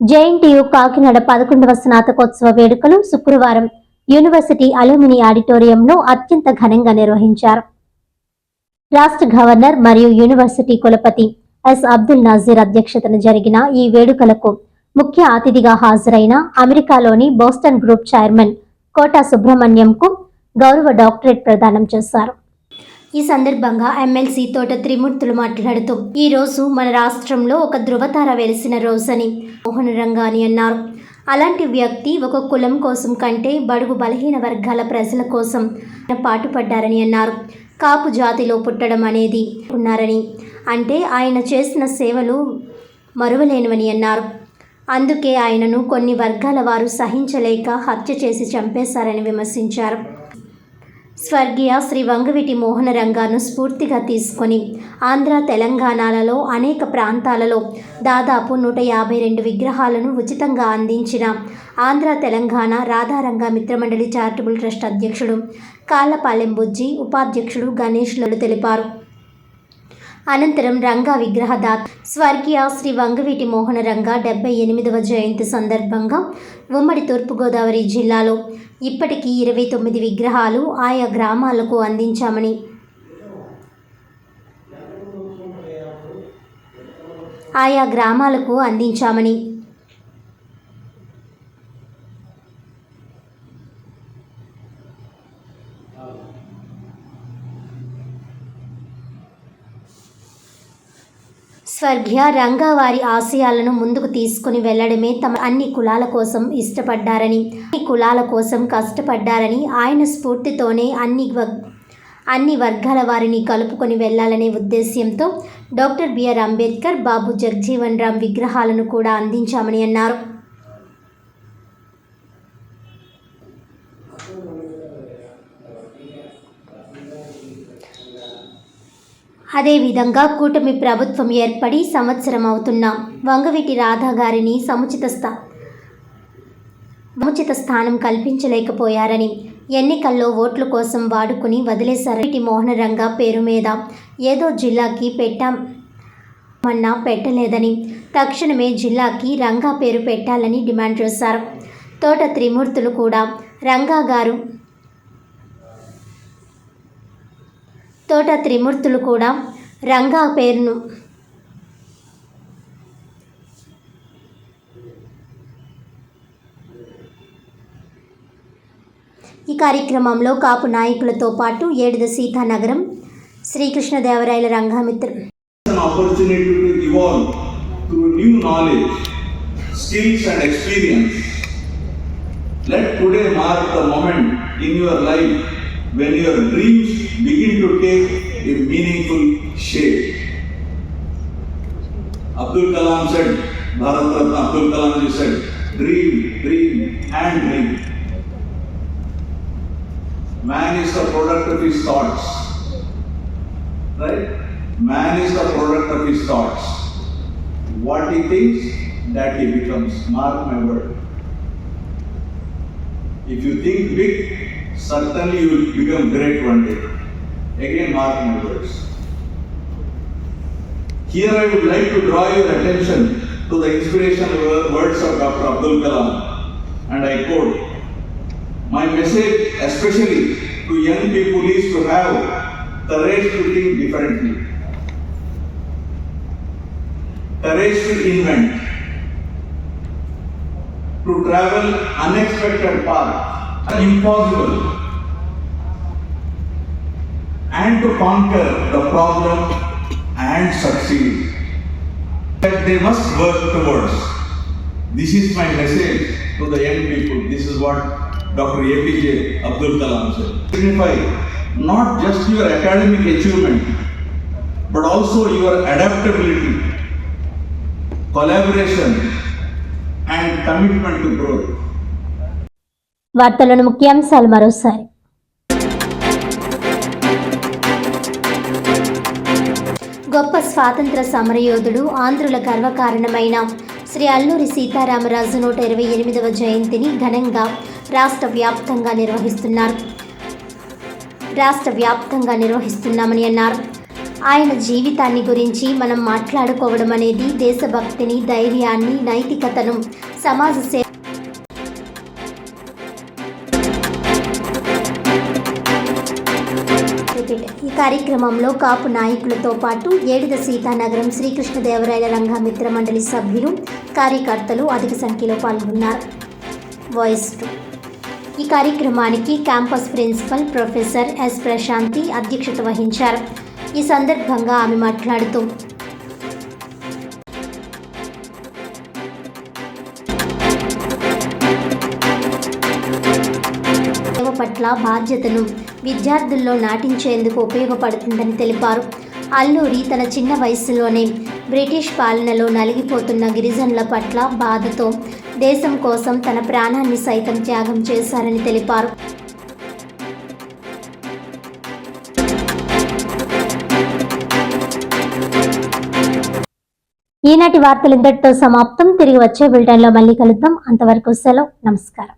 JNTU Kakinada పదకొండవ స్నాతకోత్సవ వేడుకలు శుక్రవారం యూనివర్సిటీ అలూమిని ఆడిటోరియంలో అత్యంత ఘనంగా నిర్వహించారు. రాష్ట్ర గవర్నర్ మరియు యూనివర్సిటీ కులపతి ఎస్. అబ్దుల్ నజీర్ అధ్యక్షతన జరిగిన ఈ వేడుకలకు ముఖ్య అతిథిగా హాజరైన అమెరికాలోని బోస్టన్ గ్రూప్ చైర్మన్ కోటా సుబ్రహ్మణ్యంకు గౌరవ డాక్టరేట్ ప్రదానం చేశారు. ఈ సందర్భంగా ఎమ్మెల్సీ తోట త్రిమూర్తులు మాట్లాడుతూ ఈ రోజు మన రాష్ట్రంలో ఒక ధృవతార వెలిసిన రోజని మోహన రంగాని అన్నారు. అలాంటి వ్యక్తి ఒక కులం కోసం కంటే బడుగు బలహీన వర్గాల ప్రజల కోసం పాటుపడ్డారని అన్నారు. కాపు జాతిలో పుట్టడం అనేది ఉన్నారని అంటే ఆయన చేసిన సేవలు మరువలేనివని అన్నారు. అందుకే ఆయనను కొన్ని వర్గాల వారు సహించలేక హత్య చేసి చంపేశారని విమర్శించారు. స్వర్గీయ శ్రీ వంగవిటి మోహన రంగాను స్ఫూర్తిగా తీసుకొని ఆంధ్ర తెలంగాణలలో అనేక ప్రాంతాలలో దాదాపు నూట యాభై రెండు విగ్రహాలను ఉచితంగా అందించిన ఆంధ్ర తెలంగాణ రాధారంగ మిత్రమండలి చారిటబుల్ ట్రస్ట్ అధ్యక్షుడు కాళ్ళపాలెం బుజ్జి ఉపాధ్యక్షుడు గణేష్ తెలిపారు. అనంతరం రంగా విగ్రహదాత్ స్వర్గీయ శ్రీ వంగవీటి మోహన రంగా డెబ్బై ఎనిమిదవ జయంతి సందర్భంగా ఉమ్మడి తూర్పుగోదావరి జిల్లాలో ఇప్పటికీ ఇరవై తొమ్మిది విగ్రహాలు ఆయా గ్రామాలకు అందించామని. ఆయా గ్రామాలకు అందించామని. స్వర్గీయ రంగవారి ఆశయాలను ముందుకు తీసుకుని వెళ్ళడమే తమ అన్ని కులాల కోసం ఇష్టపడ్డారని అన్ని కులాల కోసం కష్టపడ్డారని ఆయన స్ఫూర్తితోనే అన్ని వ- అన్ని వర్గాల వారిని కలుపుకొని వెళ్ళాలనే ఉద్దేశ్యంతో డాక్టర్ బిఆర్ అంబేద్కర్ బాబు జగజీవన్ రామ్ విగ్రహాలను కూడా అందించామని అన్నారు. అదేవిధంగా కూటమి ప్రభుత్వం ఏర్పడి సంవత్సరం అవుతున్న వంగవీటి రాధా గారిని సముచిత స్థా సముచిత స్థానం కల్పించలేకపోయారని ఎన్నికల్లో ఓట్ల కోసం వాడుకుని వదిలేశారు. వీటి మోహనరంగా పేరు మీద ఏదో జిల్లాకి పెట్టామన్నా పెట్టలేదని తక్షణమే జిల్లాకి రంగా పేరు పెట్టాలని డిమాండ్ చేశారు. తోట త్రిమూర్తులు కూడా రంగా గారు తోట త్రిమూర్తులు కూడా రంగా పేరును ఈ కార్యక్రమంలో కాపు నాయకులతో పాటు ఏడుద సీతానగరం శ్రీకృష్ణదేవరాయల Rangamitra an opportunity to evolve through new knowledge, skills, and experience. Let today mark the moment in your life when your dreams begin to take a meaningful shape. Abdul Kalam said, Bharat Abdul Kalam ji said, dream, dream, and dream. Man is the product of his thoughts. Right? Man is the product of his thoughts. What he thinks, that he becomes. Mark my word. If you think big, certainly you will become great one day. Again, mark my words. Here I would like to draw your attention to the inspirational words of Dr. Abdul Kalam, and I quote, My message, especially to young people, is to have the courage to think differently, the courage to invent, to travel unexpected paths, impossible, and to conquer the problem and succeed. That they must work towards. This is my message to the young people. This is what Dr. APJ Abdul Kalam said. Signify not just your academic achievement, but also your adaptability, collaboration, and commitment to growth. వార్తలను ముఖ్యాంశాలు మరోసారి గొప్ప స్వాతంత్ర సమరయోధుడు ఆంధ్రుల గర్వకారణమైన శ్రీ అల్లూరి సీతారామరాజు నూట ఇరవై ఎనిమిదవ జయంతిని ఘనంగా రాష్ట్ర వ్యాప్తంగా నిర్వహిస్తున్నారు. రాష్ట్ర వ్యాప్తంగా నిర్వహిస్తున్నామని అన్నారు. ఆయన జీవితాన్ని గురించి మనం మాట్లాడుకోవడం అనేది దేశభక్తిని ధైర్యాన్ని నైతికతను సమాజ సేవ రిపీట్. ఈ కార్యక్రమంలో కాపు నాయకులతో పాటు ఏడిద సీతానగరం శ్రీకృష్ణదేవరాయల రంగమిత్ర మండలి సభ్యులు కార్యకర్తలు అధిక సంఖ్యలో పాల్గొన్నారు. వాయిస్ టూ ఈ కార్యక్రమానికి campus principal professor S Prashanti అధ్యక్షత వహించారు. ఈ సందర్భంగా ఆమె మాట్లాడుతూ పట్ల బాధ్యతను విద్యార్థుల్లో నాటించేందుకు ఉపయోగపడుతుందని తెలిపారు. అల్లూరి తన చిన్న వయసులోనే బ్రిటిష్ పాలనలో నలిగిపోతున్న గిరిజనుల పట్ల బాధతో దేశం కోసం తన ప్రాణాన్ని సైతం త్యాగం చేశారని తెలిపారు. ఈనాటి వార్తలు ఇంతటితో సమాప్తం. తిరిగి వచ్చే బులెటిన్లో మళ్ళీ కలుద్దాం. అంతవరకు సెలవు. నమస్కారం.